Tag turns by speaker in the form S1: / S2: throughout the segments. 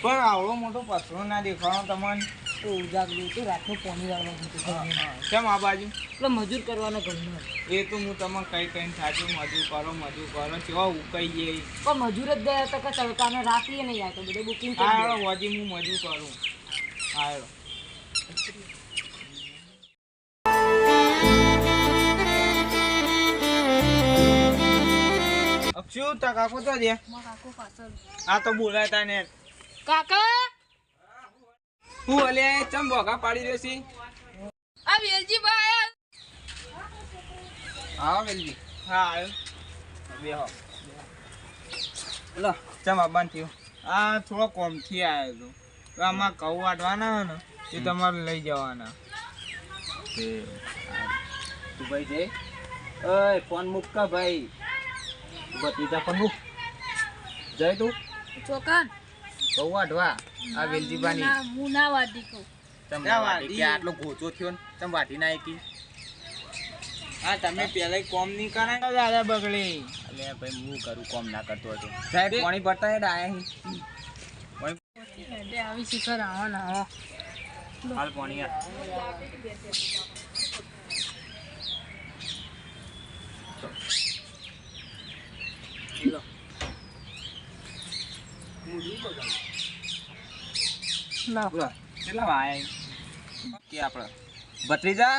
S1: પણ આવડો મોટો પથરો ના દેખાણો તમને.
S2: ઉજાગરું હતું રાતનું પોણી લાવવાનું
S1: કેમ આ બાજુ?
S2: એટલે મજૂર કરવાનો ગમ્યો
S1: એ તો હું તમને કઈ કઈ થાચું મજૂર કરો મજૂર કરો કેવા ઉકાઈ જઈ
S2: પણ મજૂર જ ગયા તો કે રાખીએ નહીં આ તો બધું બુકિંગ
S1: હા હોજી હું મજૂર કરું. આવ્યો હા તા કાકો તો દે? આ તો બોલાતા ને.
S2: કાકા?
S1: હું અલે ચમ બોગા પાડી રહ્યો છી?
S2: આ વેલજી ભાઈ
S1: હા વેલજી. હા આવ્યો બેહો લો ચમ આબાન થયું. આ થોડો કોમથી આવ્યો તો. આમાં કઉ વાટવાના હોય ને એ તમારે લઈ જવાના.
S3: તું ભાઈ જય ઓય ફોન મુક્કા ભાઈ. ભત્રીજા મૂક જય તું.
S2: ચોકન.
S3: બહુ વાઢવા. આ વેલજીબાની
S2: હું ના વાડી કહું.
S3: વાટી
S1: વાટી?
S3: કે આટલો ગોચો થયો ને તમે વાટી ના એકી
S1: હા તમે પેલા કોમ નહીં કરે દાદા બગડી.
S3: અલે ભાઈ હું કરું કોમ ના કરતો હતો સાહેબ પાણી ભરતા હેડ આયા હી.
S2: આવી શિખર આવો ના આવો
S3: હાલ પાણી યાર કેટલા વાયા કે આપણે ભત્રીજા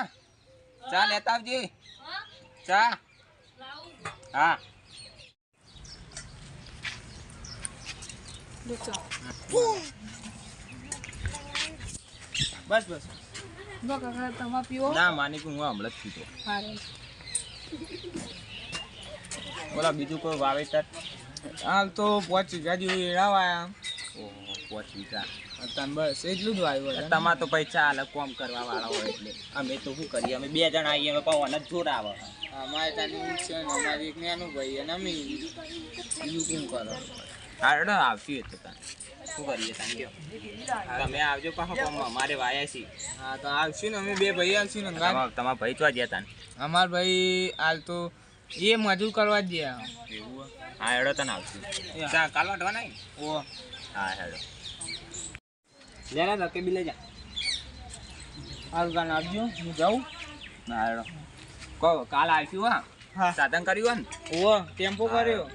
S3: ચા લેતા આવજે. ચા. હા.
S1: બસ. બસ
S2: તમે પીવો?
S3: ના માની કે હું હમણાં જ પીતો. બોલા બીજું કોઈ વાવેતર?
S1: હાલ તો પોચી વીઘા જેવું એળાવાયા
S3: ઓહો પોચ વીઘા.
S1: તમે બસ એટલું જ આવ્યું હતું.
S3: તમારે તો પૈસા અલગ કોમ કરવા વાળા હોય એટલે. અમે તો શું કરીએ? અમે બે જણા આવીએ અમે પાવ જ આવે
S1: અમારે ત્યાં ઊંટ છે ને અમારે એક નાનું ભાઈ અને અમે. બીજું શું કરો?
S3: હારડો આવતી હતો તાન શું કરીએ તાન તમે આવજો પાછો કોમ અમારે વાયા છીએ.
S1: હા તો આવશું ને અમે બે ભાઈ આવશું ને
S3: તમારા ભાઈ ચો ગયા તાન
S1: અમાર ભાઈ હાલ તો એ મજૂર કરવા જ ગયા.
S3: એવું હા હેડો તને આવશું. કાલ વાટવા નહીં
S1: ઓ
S3: હા હેડો. લે લે કે બી લઈ જા
S1: હાલ ના આવજો હું જાઉં.
S3: ના હેડો. કહો કાલ આવશું હા?
S1: હા.
S3: સાધન કર્યું હે ને?
S1: ઓ ટેમ્પો કર્યો.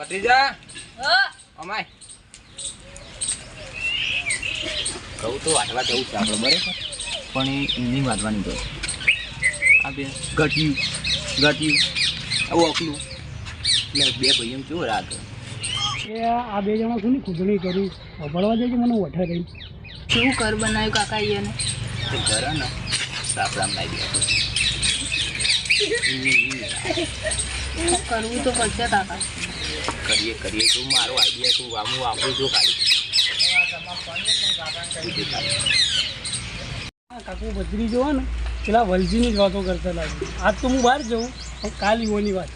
S3: ભત્રીજા? અમાય. કહું તો વાટવા જવું છે આપણે બરાબર? પણ એ નહીં વાંધવાની તો આ બે ઘટ્યું ઘટ્યું આવું અકલું એટલે બે ભાઈઓ કેવું રાખ
S4: એ આ બે જણા શું ખુદણી કરી ભળવા જાય કે મને વઠા રહી
S2: કેવું ઘર બનાવ્યું કાકા એને?
S3: તે ઘર ને સાપડામાં લાવી દે
S2: કરવું તો પડશે કાકા?
S3: કરીએ કરીએ તું મારો આઈડિયા તું આમ હું આપું છું ખાલી.
S4: કાકુ બદરી જોવા ને પેલા વલજીની જ વાતો કરતા લાગી આજ તો હું બહાર જઉં પણ કાલ ઈવોની વાત.